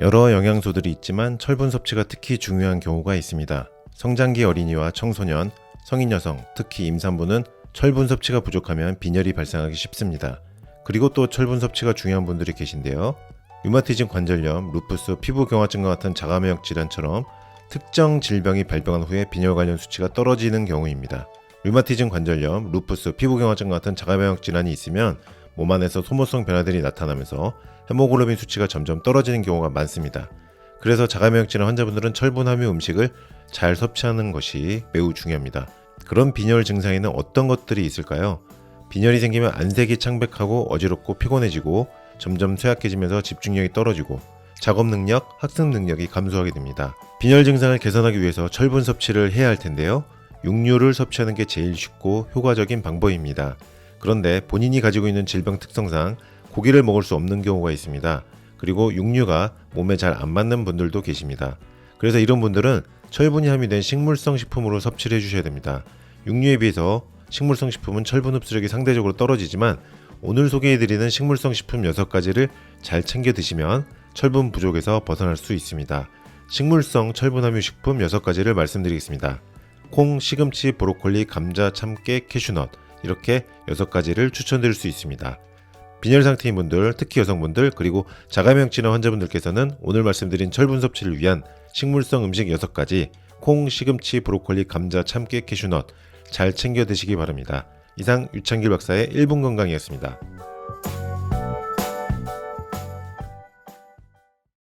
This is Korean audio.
여러 영양소들이 있지만 철분 섭취가 특히 중요한 경우가 있습니다. 성장기 어린이와 청소년, 성인 여성, 특히 임산부는 철분 섭취가 부족하면 빈혈이 발생하기 쉽습니다. 그리고 또 철분 섭취가 중요한 분들이 계신데요. 류마티즘 관절염, 루푸스, 피부경화증과 같은 자가면역 질환처럼 특정 질병이 발병한 후에 빈혈 관련 수치가 떨어지는 경우입니다. 류마티즘 관절염, 루푸스, 피부경화증과 같은 자가면역 질환이 있으면 몸 안에서 소모성 변화들이 나타나면서 헤모글로빈 수치가 점점 떨어지는 경우가 많습니다. 그래서 자가면역 질환 환자분들은 철분 함유 음식을 잘 섭취하는 것이 매우 중요합니다. 그런 빈혈 증상에는 어떤 것들이 있을까요? 빈혈이 생기면 안색이 창백하고 어지럽고 피곤해지고 점점 쇠약해지면서 집중력이 떨어지고 작업 능력, 학습 능력이 감소하게 됩니다. 빈혈 증상을 개선하기 위해서 철분 섭취를 해야 할 텐데요. 육류를 섭취하는 게 제일 쉽고 효과적인 방법입니다. 그런데 본인이 가지고 있는 질병 특성상 고기를 먹을 수 없는 경우가 있습니다. 그리고 육류가 몸에 잘 안 맞는 분들도 계십니다. 그래서 이런 분들은 철분이 함유된 식물성 식품으로 섭취를 해주셔야 됩니다. 육류에 비해서 식물성 식품은 철분 흡수력이 상대적으로 떨어지지만 오늘 소개해드리는 식물성 식품 6가지를 잘 챙겨 드시면 철분 부족에서 벗어날 수 있습니다. 식물성 철분 함유 식품 6가지를 말씀드리겠습니다. 콩, 시금치, 브로콜리, 감자, 참깨, 캐슈넛 이렇게 6가지를 추천드릴 수 있습니다. 빈혈 상태인 분들, 특히 여성분들, 그리고 자가면역 질환 환자분들께서는 오늘 말씀드린 철분 섭취를 위한 식물성 음식 6가지 콩, 시금치, 브로콜리, 감자, 참깨, 캐슈넛 잘 챙겨 드시기 바랍니다. 이상 유창길 박사의 1분 건강이었습니다.